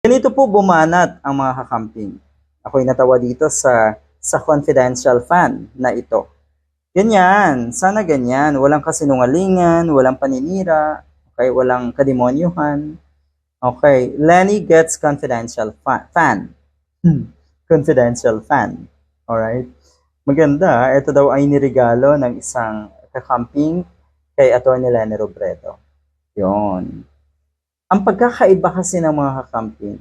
Ganito po bumanat ang mga kakamping. Ako'y natawa dito sa sa confidential fan na ito. Ganyan, sana ganyan. Walang kasinungalingan, walang paninira, okay, walang kademonyuhan. Okay, Lenny gets confidential fa- fan. Hmm, confidential fan. Alright? Maganda, ito daw ay niregalo ng isang kakamping kay Atty. Lenny Robredo. Yon. Ang pagkakaiba kasi ng mga kakamping,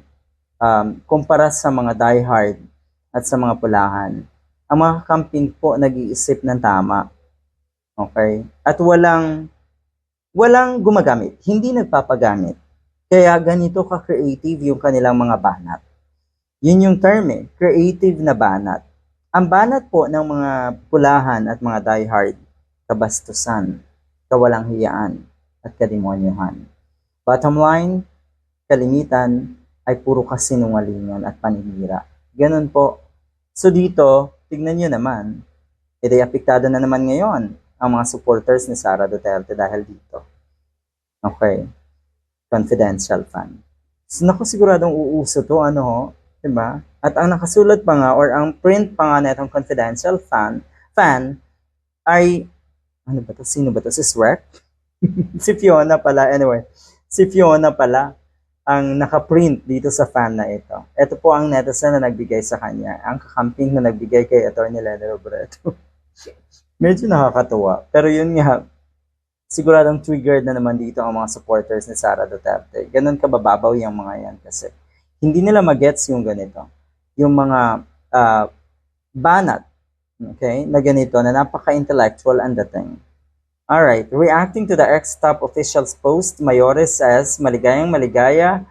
um, kumpara sa mga diehard at sa mga pulahan, ang mga kakamping po nag-iisip ng tama. Okay? At walang walang gumagamit, hindi nagpapagamit. Kaya ganito ka-creative yung kanilang mga banat. Yun yung term eh, creative na banat. Ang banat po ng mga pulahan at mga diehard, kabastusan, kawalang hiyaan, at kademonyuhan. Bottom line, kalimitan ay puro kasinungalingan at panihira. Ganun po. So dito, tignan nyo naman, edi apektado na naman ngayon ang mga supporters ni Sara Duterte dahil dito. Okay. Confidential fan. So, naku, siguradong uuso to, ano ho, diba? At ang nakasulat pa nga, or ang print pa nga na itong confidential fan, fan, ay, ano ba to? Sino ba to? Si Shrek? si Fiona pala. Anyway, si Fiona pala ang nakaprint dito sa fan na ito. Ito po ang netizen na nagbigay sa kanya. Ang kakamping na nagbigay kay Atty. Lenny Robredo. Medyo nakakatuwa. Pero yun nga, siguradong triggered na naman dito ang mga supporters ni Sara Duterte. Ganun kabababaw yung mga yan kasi hindi nila magets yung ganito. Yung mga ah, banat, okay, na ganito, na napaka-intellectual ang dating. Alright, reacting to the ex-top official's post, Mayores says, maligayang maligaya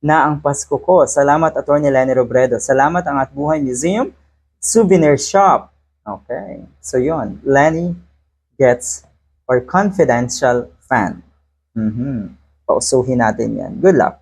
na ang Pasko ko. Salamat, Atty. Lenny Robredo. Salamat ang Atbuhay Museum Souvenir Shop. Okay, so yon Lenny gets or confidential fan. Mhm. Pausuhin natin yan. Good luck.